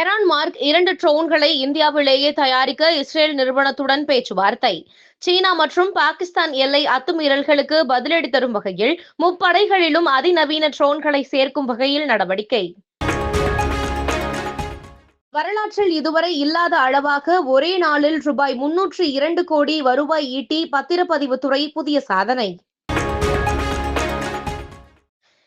Mark இரண்டு ட்ரோன்களை இந்தியாவிலேயே தயாரிக்க இஸ்ரேல் நிறுவனத்துடன் பேச்சுவார்த்தை. சீனா மற்றும் பாகிஸ்தான் எல்லை அத்துமீறல்களுக்கு பதிலடி தரும் வகையில் முப்படைகளிலும் அதிநவீன ட்ரோன்களை சேர்க்கும் வகையில் நடவடிக்கை. வரலாற்றில் இதுவரை இல்லாத அளவாக ஒரே நாளில் ரூபாய் முன்னூற்று இரண்டு கோடி வருவாய் ஈட்டி பத்திரப்பதிவுத்துறை புதிய சாதனை.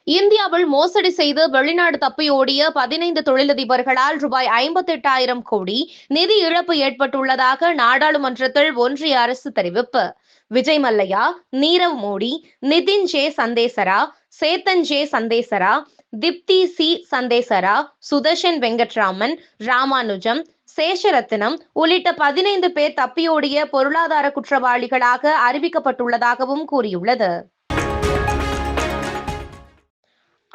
இந்தியாவில் மோசடி செய்து வெளிநாடு தப்பியோடிய பதினைந்து தொழிலதிபர்களால் ரூபாய் ஐம்பத்தெட்டாயிரம் கோடி நிதி இழப்பு ஏற்பட்டுள்ளதாக நாடாளுமன்றத்தில் ஒன்றிய அரசு தெரிவிப்பு. Vijay Mallya Nirav Modi Nitin J Sandesara Chetan J Sandesara Dipti C Sandesara Sudarshan Venkatraman Ramanujam Sesharatnam உள்ளிட்ட பதினைந்து பேர் தப்பியோடிய பொருளாதார குற்றவாளிகளாக அறிவிக்கப்பட்டுள்ளதாகவும் கூறியுள்ளது.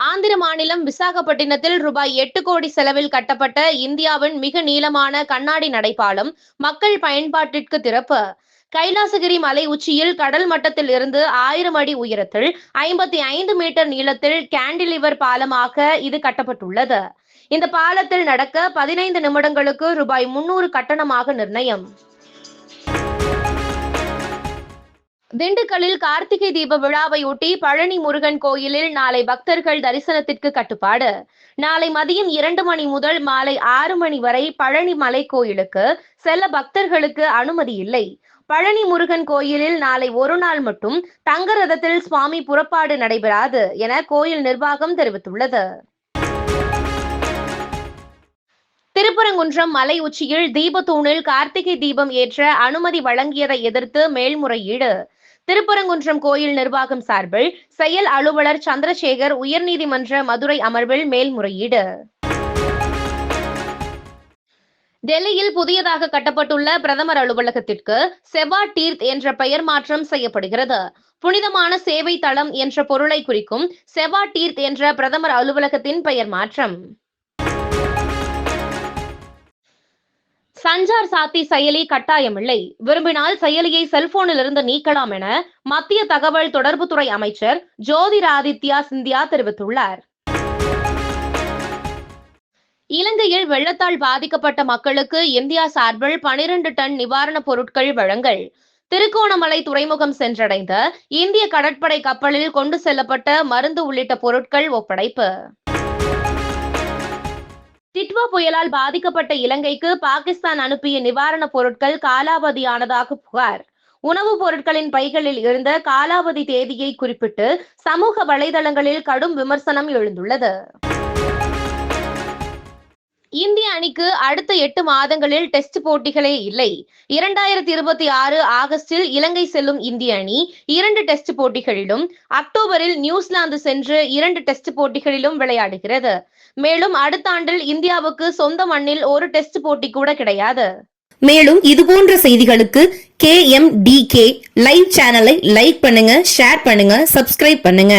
ஆந்திர மாநிலம் விசாகப்பட்டினத்தில் ரூபாய் எட்டு கோடி செலவில் கட்டப்பட்ட இந்தியாவின் மிக நீளமான கண்ணாடி நடைபாலம் மக்கள் பயன்பாட்டிற்கு திறப்பு. கைலாசகிரி மலை உச்சியில் கடல் மட்டத்தில் இருந்து ஆயிரம் அடி உயரத்தில் ஐம்பத்தி ஐந்து மீட்டர் நீளத்தில் கேண்டிலிவர் பாலமாக இது கட்டப்பட்டுள்ளது. இந்த பாலத்தில் நடக்க பதினைந்து நிமிடங்களுக்கு ரூபாய் முன்னூறு கட்டணமாக நிர்ணயம். திண்டுக்கல்லில் கார்த்திகை தீப விழாவையொட்டி பழனி முருகன் கோயிலில் நாளை பக்தர்கள் தரிசனத்திற்கு கட்டுப்பாடு. நாளை மதியம் இரண்டு மணி முதல் மாலை ஆறு மணி வரை பழனி மலை கோயிலுக்கு செல்ல பக்தர்களுக்கு அனுமதி இல்லை. பழனி முருகன் கோயிலில் நாளை ஒரு நாள் மட்டும் தங்க ரதத்தில் சுவாமி புறப்பாடு நடைபெறாது என கோயில் நிர்வாகம் தெரிவித்துள்ளது. திருப்பரங்குன்றம் மலை உச்சியில் தீபத்தூணில் கார்த்திகை தீபம் ஏற்ற அனுமதி வழங்கியதை எதிர்த்து மேல்முறையீடு. திருப்பரங்குன்றம் கோயில் நிர்வாகம் சார்பில் செயல் அலுவலர் சந்திரசேகர் உயர்நீதிமன்ற மதுரை அமர்வில் மேல்முறையீடு. டெல்லியில் புதியதாக கட்டப்பட்டுள்ள பிரதமர் அலுவலகத்திற்கு செவா டீர்த் என்ற பெயர் மாற்றம் செய்யப்படுகிறது. புனிதமான சேவை தளம் என்ற பொருளை குறிக்கும் செவா டீர்த் என்ற பிரதமர் அலுவலகத்தின் பெயர் மாற்றம். சஞ்சார் சாத்தி செயலி கட்டாயமில்லை. விரும்பினால் செயலியை செல்போனில் இருந்து நீக்கலாம் என மத்திய தகவல் தொடர்புத்துறை அமைச்சர் ஜோதிராதித்யா சிந்தியா தெரிவித்துள்ளார். இலங்கையில் வெள்ளத்தால் பாதிக்கப்பட்ட மக்களுக்கு இந்தியா சார்பில் பனிரெண்டு டன் நிவாரணப் பொருட்கள் வழங்கல். திருகோணமலை துறைமுகம் சென்றடைந்த இந்திய கடற்படை கப்பலில் கொண்டு செல்லப்பட்ட மருந்து உள்ளிட்ட பொருட்கள் ஒப்படைப்பு. டிட்வா புயலால் பாதிக்கப்பட்ட இலங்கைக்கு பாகிஸ்தான் அனுப்பிய நிவாரணப் பொருட்கள் காலாவதியானதாக புகார். உணவுப் பொருட்களின் பைகளில் இருந்த காலாவதி தேதியை குறிப்பிட்டு சமூக வலைதளங்களில் கடும் விமர்சனம் எழுந்துள்ளது. இந்திய அணிக்கு அடுத்த எட்டு மாதங்களில் டெஸ்ட் போட்டிகளே இல்லை. இரண்டாயிரத்தி இருபத்தி ஆறு ஆகஸ்டில் இலங்கை செல்லும் இந்திய அணி இரண்டு டெஸ்ட் போட்டிகளிலும் அக்டோபரில் நியூசிலாந்து சென்று இரண்டு டெஸ்ட் போட்டிகளிலும் விளையாடுகிறது. மேலும் அடுத்த ஆண்டில் இந்தியாவுக்கு சொந்த மண்ணில் ஒரு டெஸ்ட் போட்டி கூட கிடையாது. மேலும் இது போன்ற செய்திகளுக்கு K M D K live சேனலை லைக் பண்ணுங்க ஷேர் பண்ணுங்க சப்ஸ்கிரைப் பண்ணுங்க.